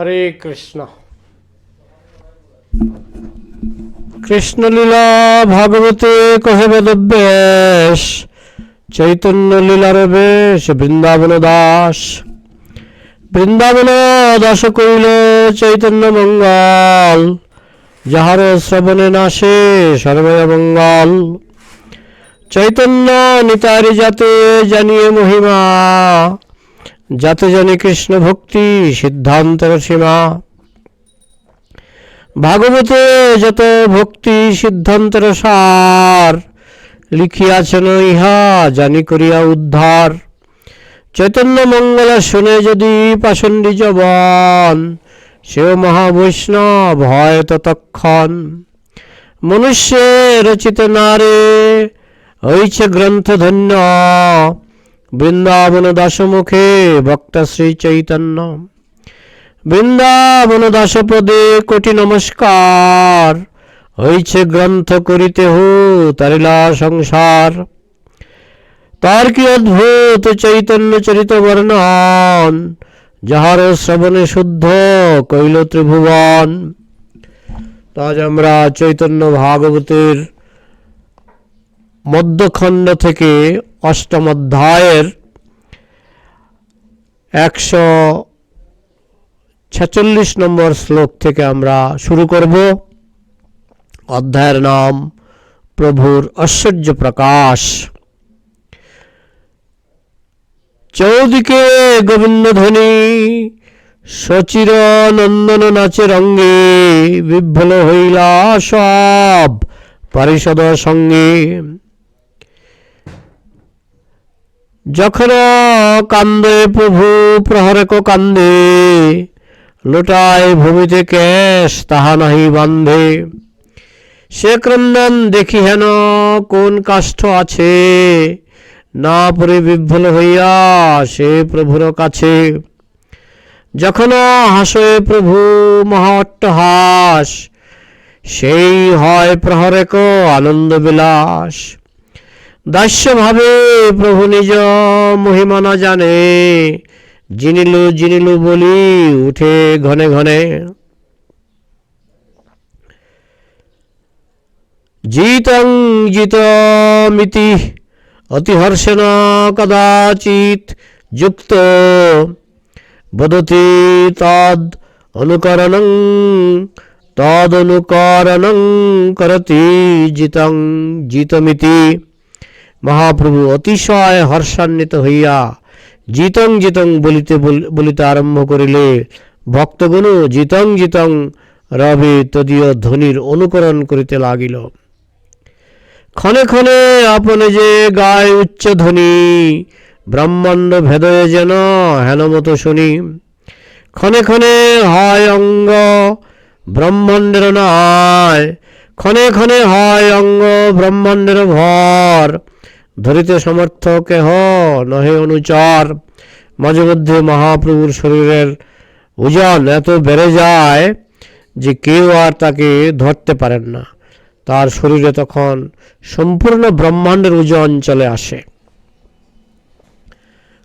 হরে কৃষ্ণ। কৃষ্ণলীলা ভাগবতে কহে বেদব্যাস, চৈতন্য লীলার বেশ, বৃন্দাবন দাস। বৃন্দাবন দাস কইল চৈতন্য মঙ্গল, যাহার শ্রবণে নাশে সর্বয় মঙ্গল। চৈতন্য নিতারি যাতে জানিয়ে মহিমা যাতে জানি কৃষ্ণ ভক্তি সিদ্ধান্তের সীমা। ভাগবতে যত ভক্তি সিদ্ধান্তের সার লিখিয়াছেন ইহা, জানি করিয়া উদ্ধার। চৈতন্য মঙ্গল শুনে যদি পাষণ্ডী জবন, সেও মহাবৈষ্ণব হয় ততক্ষণ। মনুষ্য রচিত নারে, হইছে গ্রন্থ ধন্য বৃন্দাবন দাসমুখে বক্তা শ্রী চৈতন্য। বৃন্দাবন দাসপদে কোটি নমস্কার। হইছে গ্রন্থ করিতে হো তারিলা সংসার। তার কি অদ্ভুত চৈতন্য চরিত বর্ণন, যাহার শ্রবণে শুদ্ধ কৈল ত্রিভুবন। আজ আমরা চৈতন্য ভাগবতের মধ্যখণ্ড থেকে অষ্টম অধ্যায়ের একশো ছেচল্লিশ নম্বর শ্লোক থেকে আমরা শুরু করব। অধ্যায়ের নাম প্রভুর ঐশ্বর্য প্রকাশ। চৌদিকে গোবিন্দ ধ্বনি, সচির নন্দন নাচে রঙ্গে, বিভ্বল হইলা সব পারিষদ সঙ্গে। যখন কান্দে প্রভু, প্রহরক কান্দে, লোটায় ভূমিতে কেশ, তাহা নাহি বান্ধে। সে ক্রন্দন দেখি হেন কোন কাষ্ঠ আছে, না পরে বিভ্বল হইয়া সে প্রভুর কাছে। যখন হাসে প্রভু মহাট্টহাস সেই হয় প্রহরেক আনন্দ বিলাস। দাস্যভাবে প্রভু নিজ মহিমা না জানে, জিনিলু জিনিলু বলি উঠে ঘনে ঘনে। জিতং জিতমিতি, অতিহর্ষণ কদাচিৎ যুক্ত। বদতি তদ অনুকরণং তদনুকরণং করতি জিতং জিতমিতি। মহাপ্রভু অতিশয় হর্ষান্বিত হইয়া জিতং জিতং বলিতে বল- বলিতে আরম্ভ করিলে ভক্তগণ জিতং জিতং রবে তদীয় ধ্বনির অনুকরণ করিতে লাগিল। ক্ষণে ক্ষণে আপনে যে গায় উচ্চ ধ্বনি, ব্রহ্মাণ্ড ভেদয়ে যেন হেনমত শুনি। ক্ষণে ক্ষণে হয় অঙ্গ, ব্রহ্মাণ্ডের নয়। ক্ষণে ক্ষণে হয় অঙ্গ, ব্রহ্মাণ্ডের ভর। ধরিতে সমর্থ কেহ নহে অনুচর। মাঝে মধ্যে মহাপ্রভুর শরীরের ওজন এত বেড়ে যায় যে কেউ আর তাকে ধরতে পারেন না। তার শরীরে তখন সম্পূর্ণ ব্রহ্মাণ্ডের ওজন চলে আসে।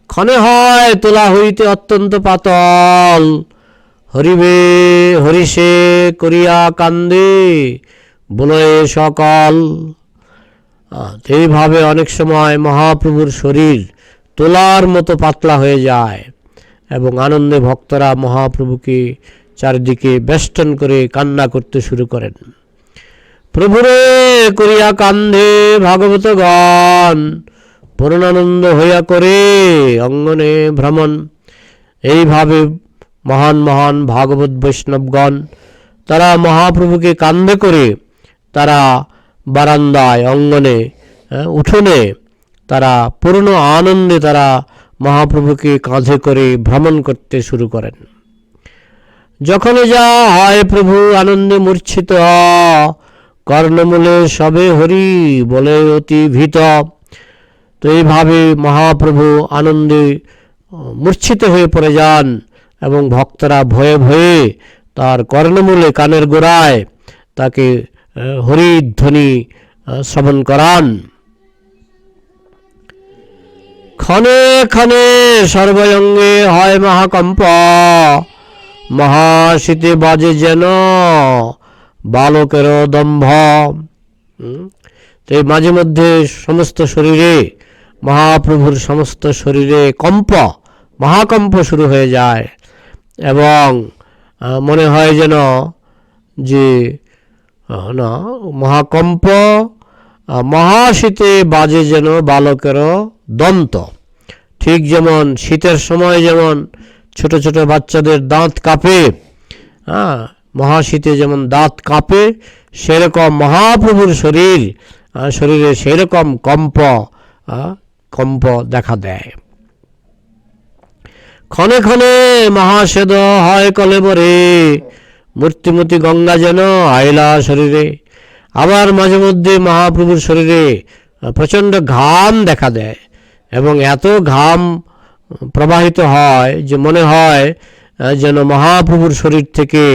ক্ষণে হয় তোলা হইতে অত্যন্ত পাতল। হরিবে হরিষে করিয়া কান্দে, বলয়ে সকল এইভাবে অনেক সময় মহাপ্রভুর শরীর তোলার মতো পাতলা হয়ে যায় এবং আনন্দে ভক্তরা মহাপ্রভুকে চারিদিকে বেষ্টন করে কান্না করতে শুরু করেন। প্রভুরে করিয়া কান্ধে ভাগবত গান পূর্ণানন্দ হইয়া করে অঙ্গনে ভ্রমণ। এইভাবে মহান মহান ভাগবত বৈষ্ণবগণ, তারা মহাপ্রভুকে কান্ধে করে তারা বারান্দায়, অঙ্গনে উঠোনে তারা পূর্ণ আনন্দে তারা মহাপ্রভুকে কাঁধে করে ভ্রমণ করতে শুরু করেন। যখন যা হয় প্রভু আনন্দে মূর্ছিত, কর্ণমূলে সবে হরি বলে অতি ভীত, তো এইভাবে মহাপ্রভু আনন্দে মূর্ছিত হয়ে পড়ে যান এবং ভক্তরা ভয়ে ভয়ে তার কর্ণমূলে কানের গোড়ায় তাকে হরিধ্বনি শ্রবণ করান ক্ষণে ক্ষণে সর্বঙ্গে হয় মহাকম্প, মহাশীতে বাজে যেন বালকের দম্ভ? তো মাঝে মধ্যে সমস্ত শরীরে, মহাপ্রভুর সমস্ত শরীরে কম্প, মহাকম্প শুরু হয়ে যায় এবং মনে হয় যেন যে না, মহাকম্প মহাশীতে বাজে যেন বালকের দন্ত। ঠিক যেমন শীতের সময় যেমন ছোট ছোট বাচ্চাদের দাঁত কাঁপে হ্যাঁ মহাশীতে যেমন দাঁত কাঁপে, সেরকম মহাপ্রভুর শরীর শরীরে সেরকম কম্প কম্প দেখা দেয়। ক্ষণে ক্ষণে মহাসেদ হয় কলেবরে মূর্তিমতি গঙ্গা যেন আইলা শরীরে, আবার মাঝে মধ্যে মহাপ্রভুর শরীরে প্রচণ্ড ঘাম দেখা দেয় এবং এত ঘাম প্রবাহিত হয় যে মনে হয় যেন মহাপ্রভুর শরীর থেকে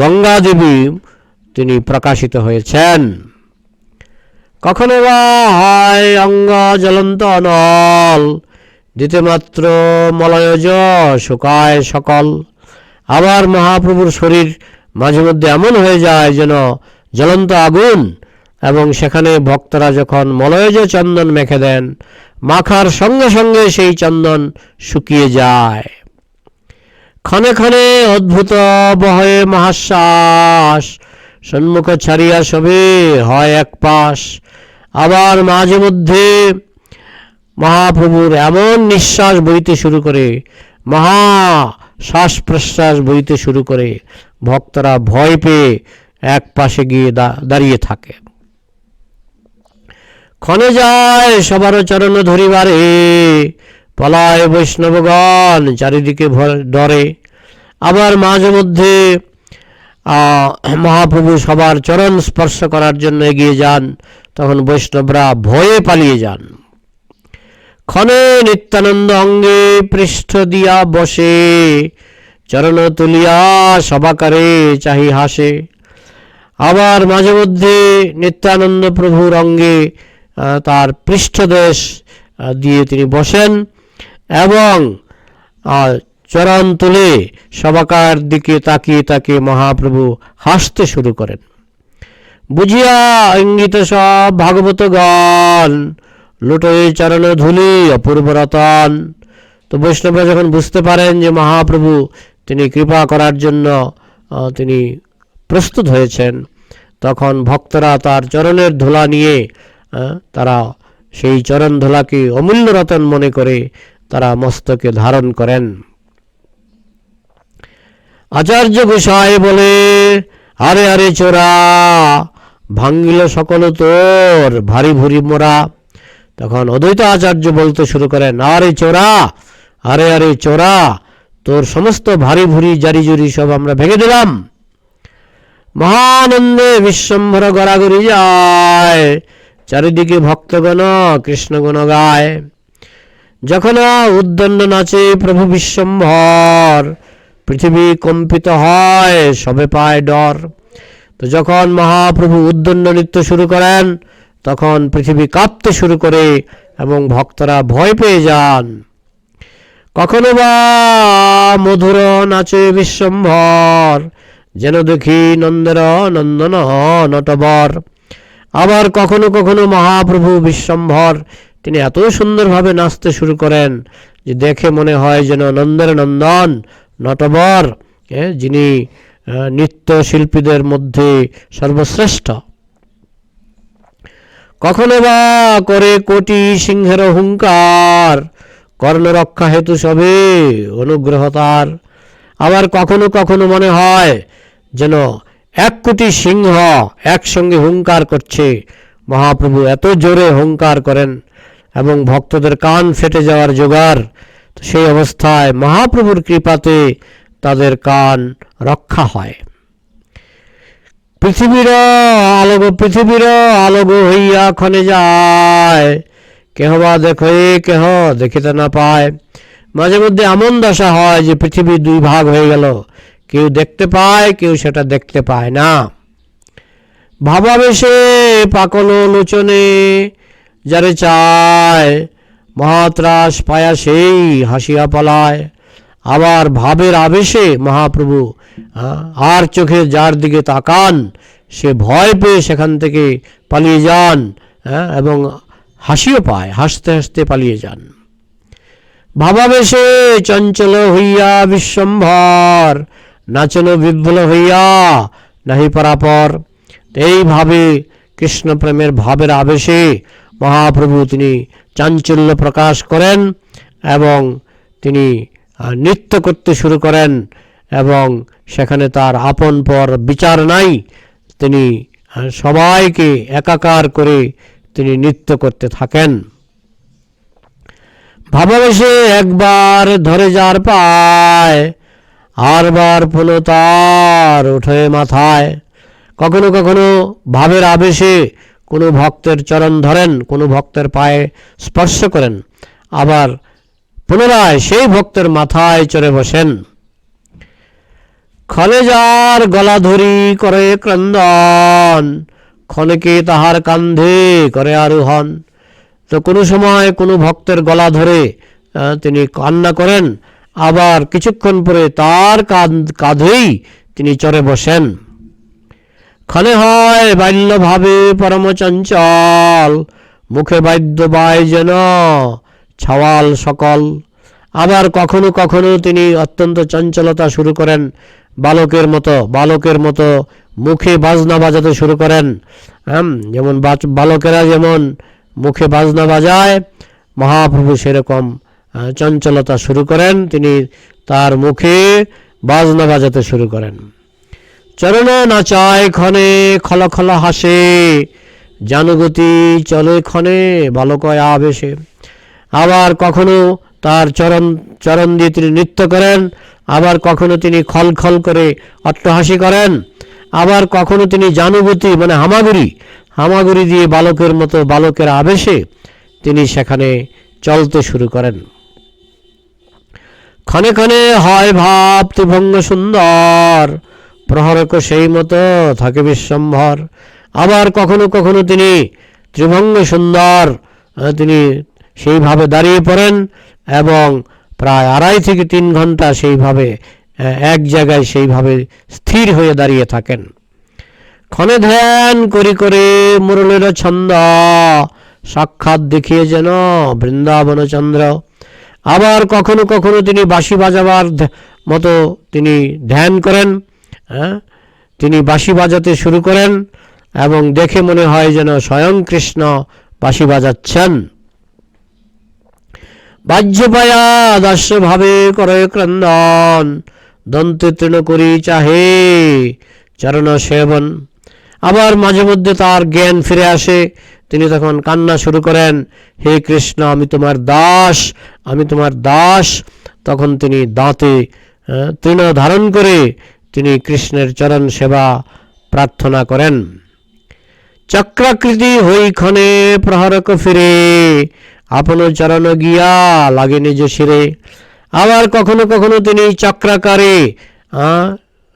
গঙ্গা দেবী তিনি প্রকাশিত হয়েছেন। কখনো বা হয় অঙ্গ জ্বলন্ত অনল, দিতে মাত্র মলয়জ শুকায় সকল। আবার মহাপ্রভুর শরীর মাঝে মধ্যে এমন হয়ে যায় যেন জ্বলন্ত আগুন এবং সেখানে ভক্তরা যখন মলয়জ চন্দন মেখে দেন, মাখার সঙ্গে সঙ্গে সেই চন্দন শুকিয়ে যায়। ক্ষণে ক্ষণে অদ্ভুত বহে মহাশ্বাস, সন্মুখ ছাড়িয়া সবে হয় এক পাশ। আবার মাঝে মধ্যে মহাপ্রভুর এমন নিঃশ্বাস বইতে শুরু করে, মহা শ্বাস প্রশ্বাস বইতে শুরু করে ভক্তরা ভয় পেয়ে এক পাশে গিয়ে দাঁড়িয়ে থাকে। ক্ষণে যায় সবার চরণ ধরিবারে, পলায় বৈষ্ণবগণ চারিদিকে ডরে। আবার মাঝে মধ্যে মহাপ্রভু সবার চরণ স্পর্শ করার জন্য এগিয়ে যান, তখন বৈষ্ণবরা ভয়ে পালিয়ে যান। ক্ষণে নিত্যানন্দ অঙ্গে পৃষ্ঠ দিয়া বসে, চরণ তুলিয়া সবাকারে চাহি হাসে। আবার মাঝে মধ্যে নিত্যানন্দ প্রভুর অঙ্গে তার পৃষ্ঠদেশ দিয়ে তিনি বসেন এবং চরণ তুলে সবাকার দিকে তাকিয়ে তাকিয়ে মহাপ্রভু হাসতে শুরু করেন। বুঝিয়া ইঙ্গিত সব ভাগবত গান লুটোয় চরণ ধুলি, অপূর্ব রতন। তো বৈষ্ণবরা যখন বুঝতে পারেন যে মহাপ্রভু তিনি কৃপা করার জন্য তিনি প্রস্তুত হয়েছেন, তখন ভক্তরা তার চরণের ধুলা নিয়ে তারা সেই চরণ ধুলাকে অমূল্য রতন মনে করে তারা মস্তকে ধারণ করেন। আচার্য গোসাই বলে, আরে আরে, চোরা, ভাঙ্গিল সকল তোর, ভারী ভুরি মোরা তখন অদ্বৈত আচার্য বলতে শুরু করেন, আরে চোরা, আরে আরে চোরা, তোর সমস্ত ভারী ভুরি জারি জুরি সব আমরা ভেঙে দিলাম। মহানন্দে বিশ্বম্ভর গড়াগড়ি যায়, চারিদিকে ভক্তগণ কৃষ্ণগণ গায়। যখন উদ্দণ্ড নাচে প্রভু বিশ্বম্ভর, পৃথিবী কম্পিত হয়, সবে পায় ডর। তো যখন মহাপ্রভু উদ্দণ্ড নৃত্য শুরু করেন তখন পৃথিবী কাঁপতে শুরু করে এবং ভক্তরা ভয় পেয়ে যান। কখনো বা মধুর নাচে বিশ্বম্ভর যেন দেখি নন্দের নন্দন নটবর। আবার কখনো কখনো মহাপ্রভু বিশ্বম্ভর তিনি এত সুন্দরভাবে নাচতে শুরু করেন যে দেখে মনে হয় যেন নন্দের নন্দন নটবর যিনি আহ, নৃত্যশিল্পীদের মধ্যে সর্বশ্রেষ্ঠ। কখনো বা করে কোটি সিংহের হুঙ্কার, কর্ণরক্ষা হেতু সবে, অনুগ্রহ তার। আবার কখনো কখনো মনে হয় যেন এক কোটি সিংহ একসঙ্গে হুঙ্কার করছে। মহাপ্রভু এত জোরে হুঙ্কার করেন এবং ভক্তদের কান ফেটে যাওয়ার জোগাড় সেই অবস্থায় মহাপ্রভুর কৃপাতে তাদের কান রক্ষা হয়। পৃথিবীর আলোক পৃথিবীর আলোক হইয়া ক্ষণে যায়। কেহ বা দেখে, কেহ দেখিতে না পায়। মাঝে মধ্যে এমন দশা হয় যে পৃথিবী দুই ভাগ হয়ে গেল। কেউ দেখতে পায়, কেউ সেটা দেখতে পায় না। ভাবাবেশে পাকল লোচনে, যারে চায়, মহাত্রাস পায়া সেই হাসিয়া পলায়। আবার ভাবের আবেশে মহাপ্রভু আর চোখে যার দিকে তাকান সে ভয় পেয়ে সেখান থেকে পালিয়ে যান হ্যাঁ, এবং হাসিও পায় হাসতে হাসতে পালিয়ে যান। ভাবাবেশে চঞ্চল হইয়া বিশ্বম্ভর নাচন বিভ্বল হইয়া নাহি পরাপর। এইভাবে কৃষ্ণ প্রেমের ভাবের আবেশে মহাপ্রভু তিনি চাঞ্চল্য প্রকাশ করেন এবং তিনি নৃত্য করতে শুরু করেন। এবং সেখানে তার আপন পর বিচার নাই। তিনি সবাইকে একাকার করে তিনি নৃত্য করতে থাকেন। ভাবাবেশে একবার ধরে যার পায় আরবার পুনঃ তার ওঠে মাথায়। কখনো কখনো ভাবের আবেশে কোনো ভক্তের চরণ ধরেন, কোনো ভক্তের পায়ে স্পর্শ করেন। আবার পুনরায় সেই ভক্তের মাথায় চড়ে বসেন। যার গলা ধরি করে ক্রন্দন, ক্ষণেকে তাহার কান্ধে করে আরোহণ। তো কোনো সময় কোনো ভক্তের গলা ধরে তিনি কান্না করেন, আবার কিছুক্ষণ পরে তার কাঁধ- কাঁধেই তিনি চড়ে বসেন। ক্ষণে হয় বাল্যভাবে পরম চঞ্চল মুখে বাদ্য বায় যেন ছাওয়াল সকল। আবার কখনো কখনো তিনি অত্যন্ত চঞ্চলতা শুরু করেন বালকের মতো বালকের মতো মুখে বাজনা বাজাতে শুরু করেন। হ্যাঁ যেমন বালকেরা যেমন মুখে বাজনা বাজায়, মহাপ্রভু সেরকম চঞ্চলতা শুরু করেন, তিনি তার মুখে বাজনা বাজাতে শুরু করেন। চরণ নাচায় ক্ষণে, খল খল হাসে, জানুগতি চলে ক্ষণে বালকয় আবেশে। আবার কখনো তার চরণ চরণ দিয়ে তিনি নৃত্য করেন। আবার কখনো তিনি খল খল করে অট্টহাসি করেন। আবার কখনো তিনি জানুগতি মানে হামাগুড়ি হামাগুড়ি দিয়ে বালকের মতো বালকের আবেশে তিনি সেখানে চলতে শুরু করেন। ক্ষণে ক্ষণে হয় ভাব ত্রিভঙ্গ সুন্দর, প্রহরক সেই মতো থাকে বিশ্বম্ভর। আবার কখনো কখনো তিনি ত্রিভঙ্গ সুন্দর, তিনি সেইভাবে দাঁড়িয়ে পড়েন। এবং প্রায় আড়াই থেকে তিন ঘণ্টা সেইভাবে এক জায়গায় সেইভাবে স্থির হয়ে দাঁড়িয়ে থাকেন। ক্ষণে ধ্যান করি করে মুরলের ছন্দ, সাক্ষাৎ দেখিয়ে যেন বৃন্দাবন চন্দ্র। আবার কখনো কখনো তিনি বাঁশি বাজাবার মতো তিনি ধ্যান করেন হ্যাঁ তিনি বাঁশি বাজাতে শুরু করেন এবং দেখে মনে হয় যেন স্বয়ং কৃষ্ণ বাঁশি বাজাচ্ছেন। বাহ্য পায়া দাস্য ভাবে করে ক্রন্দন, দন্তে তৃণ করি চাহে চরণ সেবন আবার মাঝে মধ্যে তার জ্ঞান ফিরে আসে। তিনি তখন কান্না শুরু করেন, হে কৃষ্ণ, আমি তোমার দাস, আমি তোমার দাস। তখন তিনি দাঁতে তৃণ ধারণ করে তিনি কৃষ্ণের চরণ সেবা প্রার্থনা করেন। চক্রাকৃতি হই ক্ষণে প্রহরক ফিরে আপন চরণ গিয়া লাগে নিজ শিরে। আবার কখনো কখনো তিনি চক্রাকারে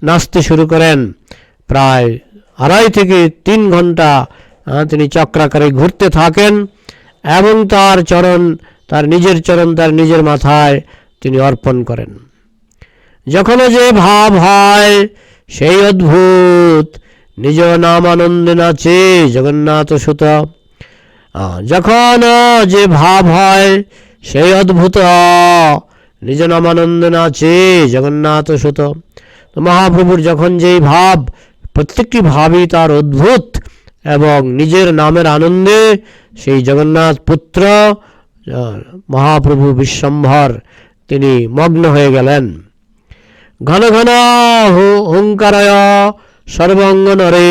নাচতে শুরু করেন। প্রায় আড়াই থেকে তিন ঘণ্টা তিনি চক্রাকারে ঘুরতে থাকেন এবং তার চরণ, তার নিজের চরণ তার নিজের মাথায় তিনি অর্পণ করেন। যখনও যে ভাব হয়, সেই অদ্ভুত, নিজ নাম আনন্দে নাচে জগন্নাথ সুত। যখন যে ভাব হয়, সেই অদ্ভুত নিজ নামানন্দ নাচে জগন্নাথ সুত। তো মহাপ্রভুর যখন যেই ভাব, প্রত্যেকটি ভাবই তার অদ্ভুত এবং নিজের নামের আনন্দে সেই জগন্নাথ পুত্র মহাপ্রভু বিশ্বম্ভর তিনি মগ্ন হয়ে গেলেন। ঘন ঘন হুঙ্কারয় সর্বাঙ্গ নরে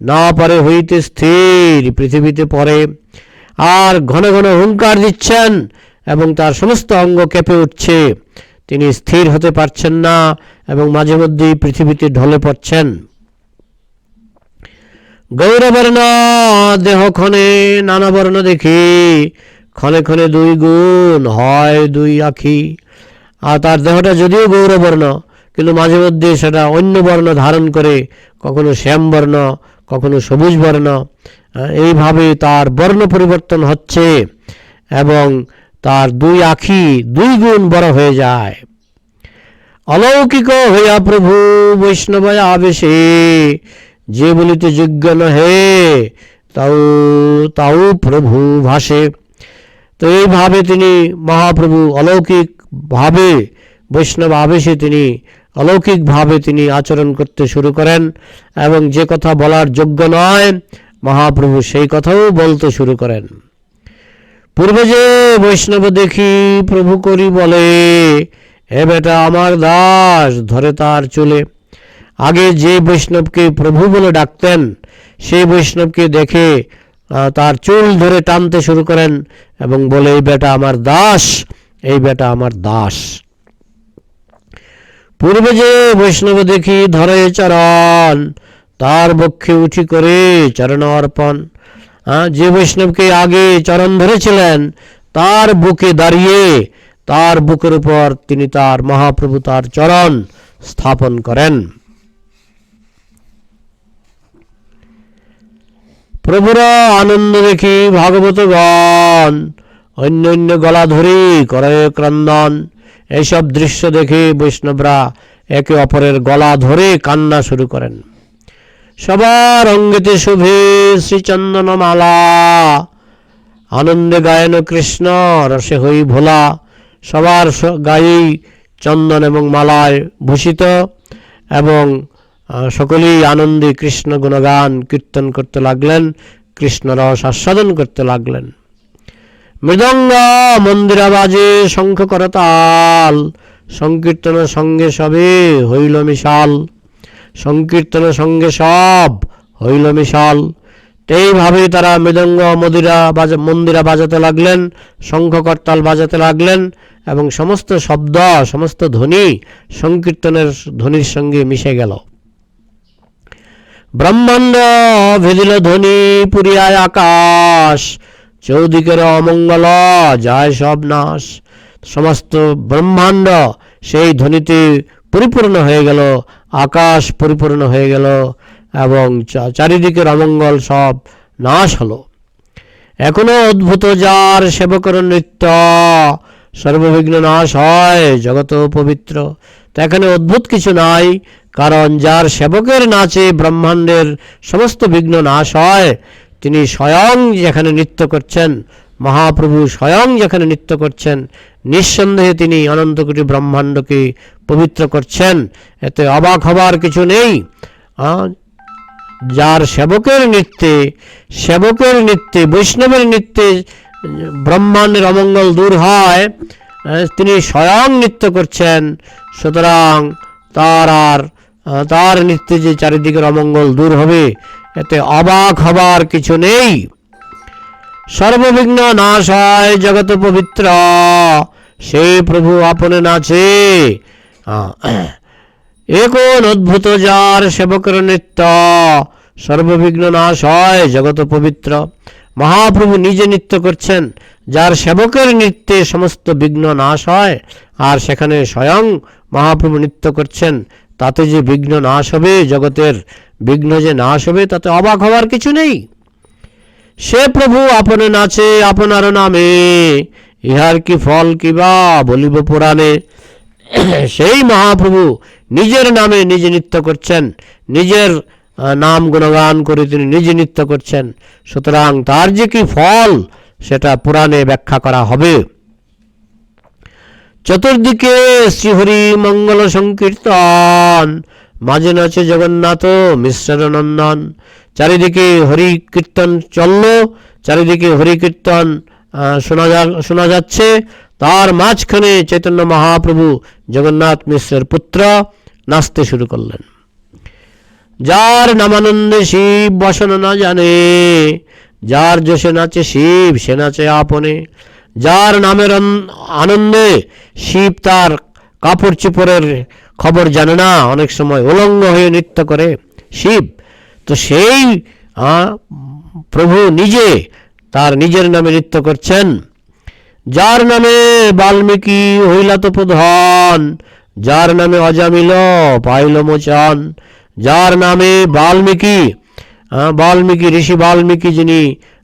না পারে হইতে স্থির, পৃথিবীতে পড়ে আর ঘন ঘন হুঙ্কার দিচ্ছেন এবং তার সমস্ত অঙ্গ কেঁপে উঠছে। তিনি স্থির হতে পারছেন না এবং মাঝে মধ্যেই পৃথিবীতে ঢলে পড়ছেন। গৌরবর্ণ, দেহ ক্ষণে নানা বর্ণ দেখি। ক্ষণে ক্ষণে দুই গুণ হয় দুই আখি। আর তার দেহটা যদিও গৌরবর্ণ, কিন্তু মাঝে মধ্যে সেটা অন্য বর্ণ ধারণ করে, কখনো শ্যামবর্ণ কখনো সবুজ বর্ণ এইভাবে তার বর্ণ পরিবর্তন হচ্ছে এবং তার দুই আখি দুই গুণ বড় হয়ে যায়। অলৌকিক হইয়া প্রভু বৈষ্ণবয় আবেশে, যে বলিতে যোগ্য নহে, তাও তাও প্রভু ভাসে। তো এইভাবে তিনি মহাপ্রভু অলৌকিক ভাবে বৈষ্ণব আবেশে তিনি অলৌকিকভাবে তিনি আচরণ করতে শুরু করেন এবং যে কথা বলার যোগ্য নয়, মহাপ্রভু সেই কথাও বলতে শুরু করেন। পূর্বে যে বৈষ্ণব দেখি প্রভু করি বলে, এ বেটা আমার দাস, ধরে তার চলে। আগে যে বৈষ্ণবকে প্রভু বলে ডাকতেন, সেই বৈষ্ণবকে দেখে তার চুল ধরে টানতে শুরু করেন এবং বলে, এই বেটা আমার দাস, এই বেটা আমার দাস। পূর্বে যে বৈষ্ণব দেখি ধরে চরণ, তার বক্ষে উঠি করে চরণ অর্পণ। যে বৈষ্ণবকে আগে চরণ ধরেছিলেন, তার বুকে দাঁড়িয়ে, তার বুকের উপর তিনি তার মহাপ্রভু তার চরণ স্থাপন করেন। প্রভুর আনন্দ দেখি ভাগবতগণ অন্য অন্য গলা ধরি করে ক্রন্দন। এইসব দৃশ্য দেখে বৈষ্ণবরা একে অপরের গলা ধরে কান্না শুরু করেন। সবার অঙ্গেতে শুভে শ্রীচন্দন মালা আনন্দে গায়ন কৃষ্ণ, রসে হই ভোলা। সবার গায়েই চন্দন এবং মালায় ভূষিত এবং সকলেই আনন্দে কৃষ্ণ গুণগান কীর্তন করতে লাগলেন কৃষ্ণ রস আস্বাদন করতে লাগলেন। মৃদঙ্গ মন্দিরা বাজে শঙ্খ করতাল সংকীর্তনের সঙ্গে সবে হইল মিশাল। সংকীর্তনের সঙ্গে সব হইল মিশাল। এইভাবে তারা মৃদঙ্গ মদিরা বাজা, মন্দিরা বাজাতে লাগলেন শঙ্খ করতাল বাজাতে লাগলেন এবং সমস্ত শব্দ, সমস্ত ধ্বনি সংকীর্তনের ধ্বনির সঙ্গে মিশে গেল। ব্রহ্মাণ্ড ভেদিল ধ্বনি পুরিয়ায় আকাশ। চৌদিকের অমঙ্গল, যায় সব নাশ। সমস্ত ব্রহ্মাণ্ড সেই ধ্বনিতে পরিপূর্ণ হয়ে গেল, আকাশ পরিপূর্ণ হয়ে গেল, এবং চারিদিকের অমঙ্গল সব নাশ হলো। এখনও অদ্ভুত যার সেবকর নৃত্য, সর্ববিঘ্ন নাশ হয় জগত পবিত্র। তো এখানে অদ্ভুত কিছু নাই, কারণ যার সেবকের নাচে ব্রহ্মাণ্ডের সমস্ত বিঘ্ন নাশ হয় তিনি স্বয়ং যেখানে নৃত্য করছেন, মহাপ্রভু স্বয়ং যেখানে নৃত্য করছেন, নিঃসন্দেহে তিনি অনন্তকোটি ব্রহ্মাণ্ডকে পবিত্র করছেন। এতে অবাক হবার কিছু নেই। যার সেবকের নৃত্যে সেবকের নৃত্যে, বৈষ্ণবের নৃত্যে ব্রহ্মাণ্ডের অমঙ্গল দূর হয় তিনি স্বয়ং নৃত্য করছেন। সুতরাং তার আর তার নৃত্যে যে চারিদিকের অমঙ্গল দূর হবে এতে অবাক হবার কিছু নেই। সর্ববিঘ্ন নাশ হয় জগত পবিত্র। সে প্রভু আপনে নাচে। অদ্ভুত যার সেবকের নৃত্য? সর্ববিঘ্ন নাশ হয় জগত পবিত্র। মহাপ্রভু নিজে নৃত্য করছেন, যার সেবকের নৃত্যে সমস্ত বিঘ্ন নাশ হয়, আর সেখানে স্বয়ং মহাপ্রভু নৃত্য করছেন, তাতে যে বিঘ্ন নাশ হবে জগতের বিঘ্ন যে নাশ হবে, তাতে অবাক হওয়ার কিছু নেই। সে প্রভু আপনে নাচে, আপনার নামে, ইহার কি ফল কি বা বলিব পুরাণে? সেই মহাপ্রভু নিজের নামে নিজে নৃত্য করছেন, নিজের নাম গুণগান করে তিনি নিজে নৃত্য করছেন। সুতরাং তার যে কি ফল, সেটা পুরাণে ব্যাখ্যা করা হবে। চতুর্দিকে শ্রীহরি মঙ্গল সংকীর্তন মাঝে নাচে জগন্নাথ মিশ্র নন্দন চারিদিকে হরি কীর্তন চলল, চারিদিকে হরি কীর্তন শোনা যা, শোনা যাচ্ছে। তার মাঝখানে চৈতন্য মহাপ্রভু জগন্নাথ মিশ্রের পুত্র নাচতে শুরু করলেন। যার নামানন্দে শিব বসন না জানে, যার যশে নাচে শিব, সে নাচে আপনে। যার নামের আনন্দে শিব তার কাপড় চোপড়ের খবর জানে না অনেক সময় উলঙ্গ হয়ে নৃত্য করে। শিব তো সেই প্রভু নিজে তার নিজের নামে নৃত্য করছেন। যার নামে বাল্মীকি হইলা তো প্রধান যার নামে অজামিল পাইল মোচন যার নামে বাল্মীকি বাল্মীকি ঋষি বাল্মীকি যিনি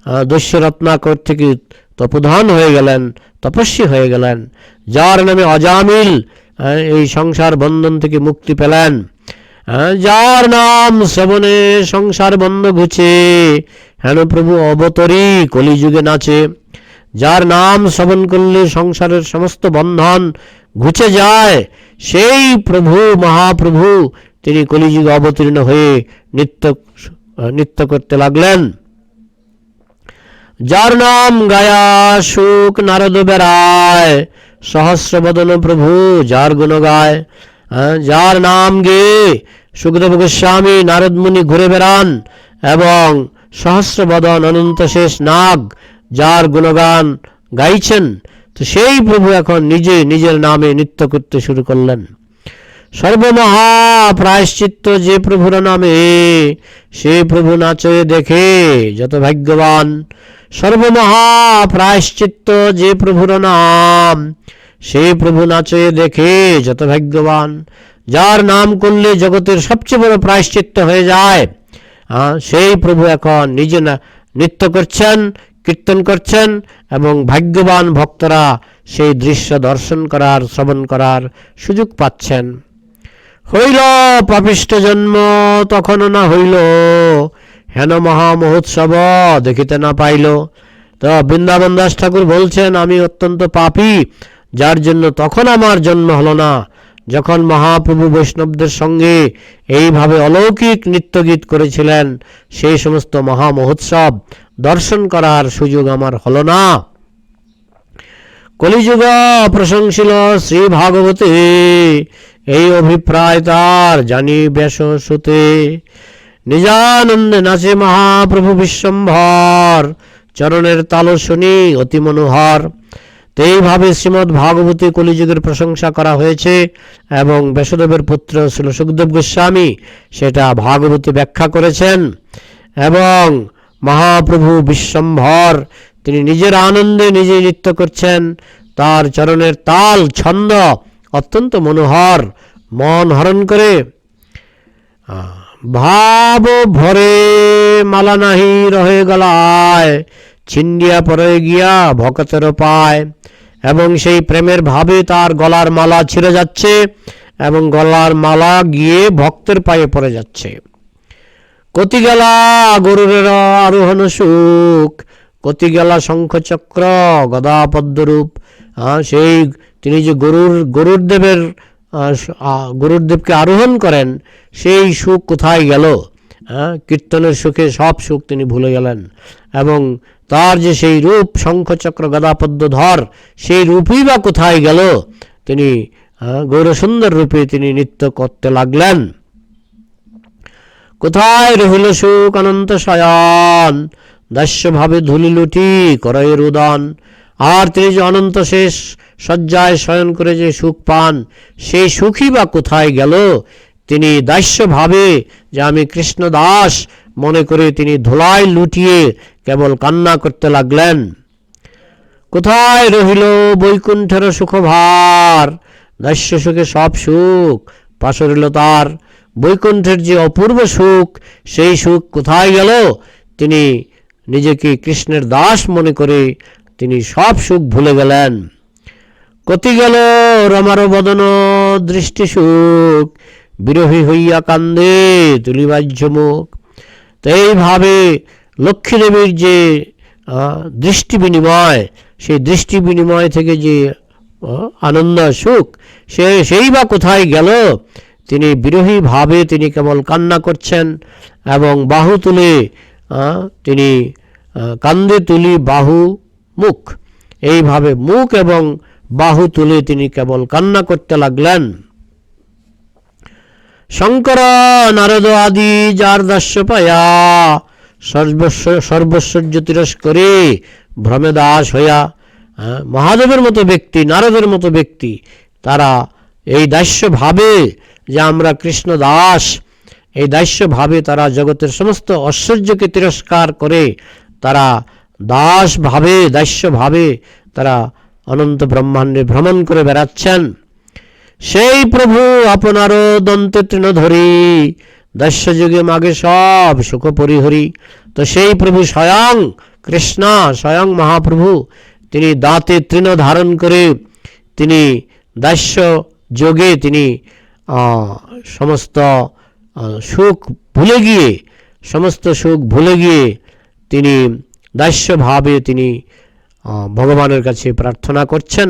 আহ, দস্যু রত্নাকর থেকে তপোধান হয়ে গেলেন তপস্বী হয়ে গেলেন। যার নামে অজামিল এই সংসার বন্ধন থেকে মুক্তি পেলেন। হ্যাঁ, যার নাম শ্রবণে সংসার বন্ধ ঘুচে হেন প্রভু অবতরী কলিযুগে নাচে। যার নাম শ্রবণ করলে সংসারের সমস্ত বন্ধন ঘুচে যায় সেই প্রভু মহাপ্রভু তিনি কলিযুগে অবতীর্ণ হয়ে নৃত্য নৃত্য করতে লাগলেন। যার নাম গায়া সুখ নারদ বেড়ায় সহস্র বদন প্রভু, যার গুণ গায় যার নাম গে। সুখদেব গোস্বামী, নারদ মুনি ঘুরে বেড়ান এবং সহস্র বদন অনন্ত শেষ নাগ, যার গুণগান গাইছেন। তো সেই প্রভু এখন নিজে নিজের নামে নৃত্য করতে শুরু করলেন। সর্বমহা প্রায়শ্চিত্ত যে প্রভুর নামে, সে প্রভু নাচে দেখে, যত ভাগ্যবান। সর্বমহা প্রায়শ্চিত্ত যে প্রভুর নাম, সে প্রভু নাচে দেখে যত ভাগ্যবান, যার নাম করলে জগতের সবচেয়ে বড় প্রায়শ্চিত্ত হয়ে যায়। সেই প্রভু এখন নিজে নৃত্য করছেন, কীর্তন করছেন এবং ভাগ্যবান ভক্তরা সেই দৃশ্য দর্শন করার, শ্রবণ করার সুযোগ পাচ্ছেন। হইল পাপিষ্ট জন্ম তখনও না হইল হেন মহা মহোৎসব, দেখিতে না পাইল। তো বৃন্দাবন দাস ঠাকুর বলছেন, আমি অত্যন্ত পাপী, যার জন্য তখন আমার জন্ম হলো না। যখন মহাপ্রভু বৈষ্ণবদের সঙ্গে এইভাবে অলৌকিক নৃত্যগীত করেছিলেন, সেই সমস্ত মহা মহোৎসব দর্শন করার সুযোগ আমার হলো না। কলিযুগ প্রশংসিল শ্রী ভাগবতে, এই অভিপ্রায় তার জানি বেশ সুতে। নিজানন্দে নাচে মহাপ্রভু বিশ্বম্ভর। চরণের তাল শুনি, অতি মনোহর। এইভাবে শ্রীমদ্ ভাগবতী কলিযুগের প্রশংসা করা হয়েছে এবং বেশদেবের পুত্র ছিল সুখদেব গোস্বামী সেটা ভাগবতী ব্যাখ্যা করেছেন এবং মহাপ্রভু বিশ্বম্ভর, তিনি নিজের আনন্দে নিজে নৃত্য করছেন। তার চরণের তাল ছন্দ অত্যন্ত মনোহর, মন হরণ করে। ভাব ভরে মালা নাহি রহে গলায়, ছিন্ডিয়া পরে গিয়া ভকতের পায়। এবং সেই প্রেমের ভাবে তার গলার মালা ছিঁড়ে যাচ্ছে এবং গলার মালা গিয়ে ভক্তের পায়ে পড়ে যাচ্ছে। কতি গেলা গরুরের আরোহণ সুখ কতি গেলা শঙ্খচক্র গদা পদ্মরূপ সেই তিনি যে গরুর গরুর দেবের আহ, স- আহ, গরুর দেবকে আরোহণ করেন সেই সুখ কোথায় গেল? কীর্তনের সুখে সব সুখ তিনি ভুলে গেলেন এবং তার যে সেই রূপ শঙ্খচক্র গদাপদ্মধর সেই রূপই বা কোথায় গেল? তিনি গৌরসুন্দর রূপে তিনি নৃত্য করতে লাগলেন। কোথায় রহিল সুখ অনন্ত শয়ন? দাস্যভাবে ধুলি লুটি করয় রুদন। আর তিনি যে অনন্ত শেষ শয্যায় শয়ন করে যে সুখ পান, সেই সুখই বা কোথায় গেল? তিনি দাস্যভাবে যে আমি কৃষ্ণ দাস মনে করে তিনি ধুলায় লুটিয়ে কেবল কান্না করতে লাগলেন। কোথায় রহিল বৈকুণ্ঠের সুখভার? দাস্য সুখে সব সুখ পাশরিল তার। বৈকুণ্ঠের যে অপূর্ব সুখ, সেই সুখ কোথায় গেল? তিনি নিজেকে কৃষ্ণের দাস মনে করে তিনি সব সুখ ভুলে গেলেন। কতি গেল রমার বদন, দৃষ্টি সুখ, বিরোহী হইয়া কান্দে তুলিবাহ্য মুখ। তো এইভাবে লক্ষ্মী দেবীর যে দৃষ্টি বিনিময়, সেই দৃষ্টি বিনিময় থেকে যে আনন্দ সুখ, সে, সেই বা কোথায় গেল? তিনি বিরোহী ভাবে তিনি কেবল কান্না করছেন এবং বাহু তুলে তিনি কান্দে তুলি বাহু মুখ। এইভাবে মুখ এবং বাহু তুলে তিনি কেবল কান্না করতে লাগলেন। শঙ্কর নারদ আদি যার দাস্য পায়া সর্বস্ব সর্বশ্বর্য তিরস্করে ভ্রমে দাস হইয়া হ্যাঁ, মহাদেবের মতো ব্যক্তি নারদের মতো ব্যক্তি তারা এই দাস্য ভাবে যে আমরা কৃষ্ণ দাস এই দাস্য ভাবে তারা জগতের সমস্ত ঐশ্বর্যকে তিরস্কার করে তারা দাস ভাবে দাস্য ভাবে তারা অনন্ত ব্রহ্মাণ্ডে ভ্রমণ করে বেড়াচ্ছেন। সেই প্রভু আপনারও দন্ত তৃণ ধরি দস্য যুগে মাগে সব সুখ পরিহরি তো সেই প্রভু স্বয়ং কৃষ্ণ, স্বয়ং মহাপ্রভু, তিনি দাঁতে তৃণ ধারণ করে তিনি দাস্য যোগে তিনি সমস্ত সুখ ভুলে গিয়ে, সমস্ত সুখ ভুলে গিয়ে তিনি দাস্যভাবে তিনি ভগবানের কাছে প্রার্থনা করছেন।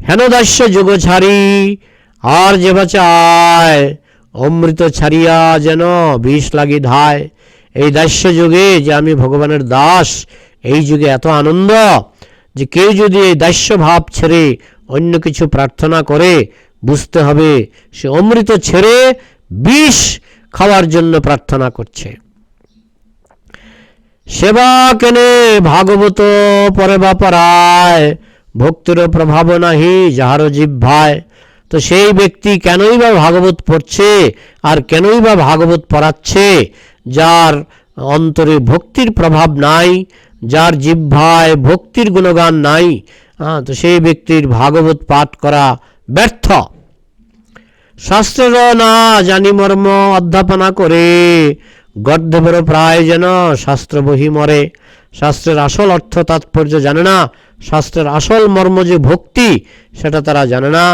হেন দাস্য যোগ ছাড়ি আর যে চায় অমৃত ছাড়িয়া যেন বিষ লাগি ধায়। এই দাস্য যুগে যে আমি ভগবানের দাস, এই যুগে এত আনন্দ যে কেউ যদি এই দাস্য ভাব ছেড়ে অন্য কিছু প্রার্থনা করে, বুঝতে হবে সে অমৃত ছেড়ে বিষ খাওয়ার জন্য প্রার্থনা করছে। সেবা কেনে ভাগবত পরে বা পরায় ভক্তির প্রভাব নাহি যাহার জিহ্বায় তো সেই ব্যক্তি কেনই বা ভাগবত পড়ছে আর কেনই বা ভাগবত পড়াচ্ছে, যার অন্তরে ভক্তির প্রভাব নাই, যার জিহ্বায় ভক্তির গুণগান নাই তো সেই ব্যক্তির ভাগবত পাঠ করা ব্যর্থ। শাস্ত্রের না জানি মর্ম অধ্যাপনা করে গর্ধবের প্রায় যেন শাস্ত্র বহি মরে। শাস্ত্রের আসল অর্থ তাৎপর্য জানে না। শাস্ত্রের আসল মর্ম যে ভক্তি, সেটা তারা জানে না।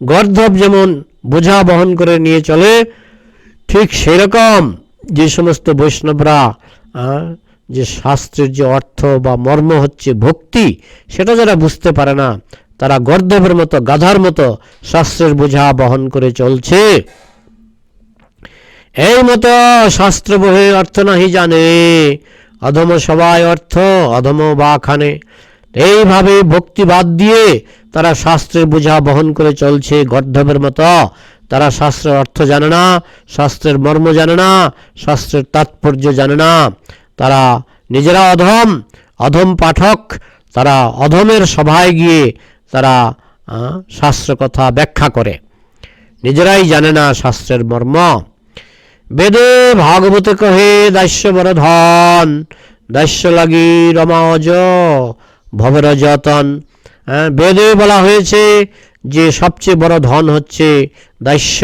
গর্ধব যেমন বোঝা বহন করে নিয়ে চলে, ঠিক সেরকম যে সমস্ত বৈষ্ণবরা যে শাস্ত্রের যে অর্থ বা মর্ম হচ্ছে ভক্তি, সেটা যারা বুঝতে পারে না, তারা গর্দভের মতো, গাধার মতো শাস্ত্রের বোঝা বহন করে চলছে। এই মতো শাস্ত্র বহে অর্থ নাহি জানে। অধম সবাই অর্থ, অধম বা খানে এইভাবে ভক্তি বাদ দিয়ে তারা শাস্ত্রের বোঝা বহন করে চলছে গর্ধবের মতো। তারা শাস্ত্রের অর্থ জানে না, শাস্ত্রের মর্ম জানে না, শাস্ত্রের তাৎপর্য জানে না। তারা নিজেরা অধম অধম পাঠক। তারা অধমের সভায় গিয়ে তারা শাস্ত্র কথা ব্যাখ্যা করে। নিজেরাই জানে না শাস্ত্রের মর্ম। বেদে ভাগবতে কহে দাস্য বড় ধন দাস্য লাগি রমাজ ভবের যতন হ্যাঁ, বেদে বলা হয়েছে যে সবচেয়ে বড় ধন হচ্ছে দাস্য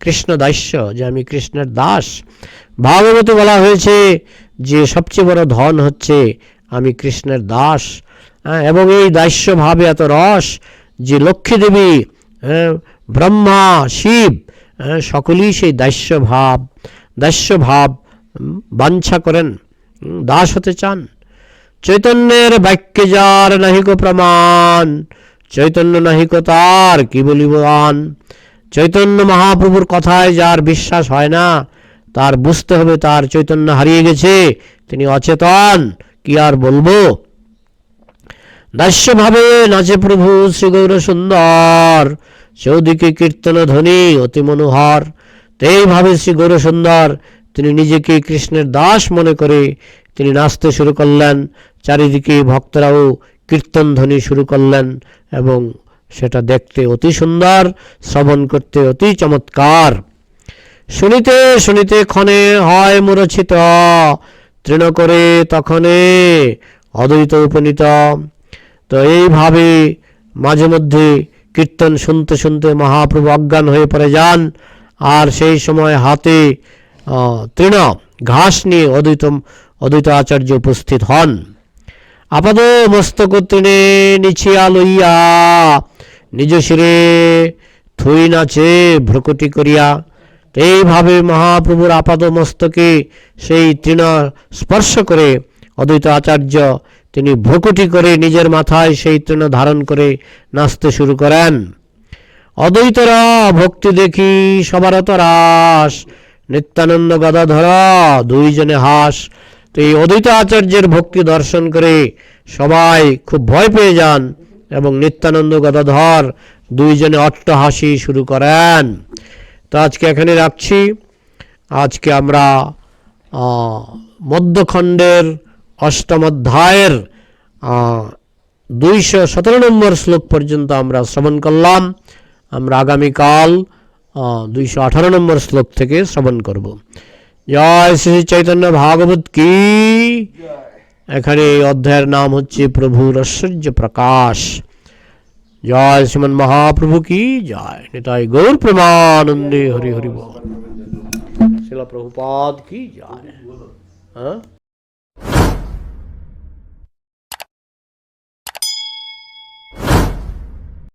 কৃষ্ণ দাস্য যে আমি কৃষ্ণের দাস। ভাগবতে বলা হয়েছে যে সবচেয়ে বড় ধন হচ্ছে আমি কৃষ্ণের দাস। হ্যাঁ, এবং এই দাস্য ভাবে এত রস যে লক্ষ্মী দেবী হ্যাঁ, ব্রহ্মা শিব সকলেই সেই দাস্য ভাব দাস্য ভাব বাঞ্ছা করেন দাস হতে চান। চৈতন্যের বাক্যে যার নাহিক প্রমাণ, চৈতন্য নাহিক তার, কি বলিব আন চৈতন্য মহাপ্রভুর কথায় যার বিশ্বাস হয় না, তার বুঝতে হবে তার চৈতন্য হারিয়ে গেছে, তিনি অচেতন, কি আর বলব? দাস্যভাবে নাচে প্রভু শ্রী গৌর সুন্দর চৌদিকে কীর্তন ধ্বনি অতি মনোহর। তো এইভাবে শ্রী গৌর সুন্দর তিনি নিজেকে কৃষ্ণের দাস মনে করে তিনি নাচতে শুরু করলেন। চারিদিকে ভক্তরাও কীর্তন ধ্বনি শুরু করলেন এবং সেটা দেখতে অতি সুন্দর, শ্রবণ করতে অতি চমৎকার। শুনিতে শুনিতে ক্ষণে হয় মূরছিত তৃণ করে তখনে অদ্বৈত উপনীত। তো এইভাবে মাঝে মধ্যে কীর্তন শুনতে শুনতে মহাপ্রভু অজ্ঞান হয়ে পড়ে যান। আর সেই সময় হাতে তৃণ, ঘাস নিয়ে অদ্বৈত অদ্বৈত আচার্য উপস্থিত হন। আপাদ মস্তক তৃণে নিছিয়া লইয়া নিজ শিরে থুই নাচে ভ্রকুটি করিয়া, এইভাবে মহাপ্রভুর আপাদ মস্তকে সেই তৃণ স্পর্শ করে অদ্বৈত আচার্য তিনি ভ্রকুটি করে নিজের মাথায় সেই তৃণ ধারণ করে নাচতে শুরু করেন। অদ্বৈতরা ভক্তি দেখি সবার তো রাস নিত্যানন্দ গদাধর দুইজনে হাস। তো এই অদ্বৈত আচার্যের ভক্তি দর্শন করে সবাই খুব ভয় পেয়ে যান এবং নিত্যানন্দ গদাধর দুইজনে অট্টহাসি শুরু করেন। তো আজকে এখানে রাখছি। আজকে আমরা মধ্যখণ্ডের অষ্টম অধ্যায়ের দুইশো সতেরো নম্বর শ্লোক পর্যন্ত আমরা শ্রবণ করলাম আমরা আগামীকাল দুইশো আঠারো নম্বর শ্লোক থেকে শ্রবণ করব জয় শ্রী চৈতন্য ভাগবত কি এখানে এই অধ্যায়ের নাম হচ্ছে প্রভুর ঐশ্বর্য প্রকাশ জয় শ্রীমন মহাপ্রভু কি জয় নিতাই গৌর প্রেমানন্দে হরি হরি বল শিলা প্রভুপাদ কি জয় হ্যাঁ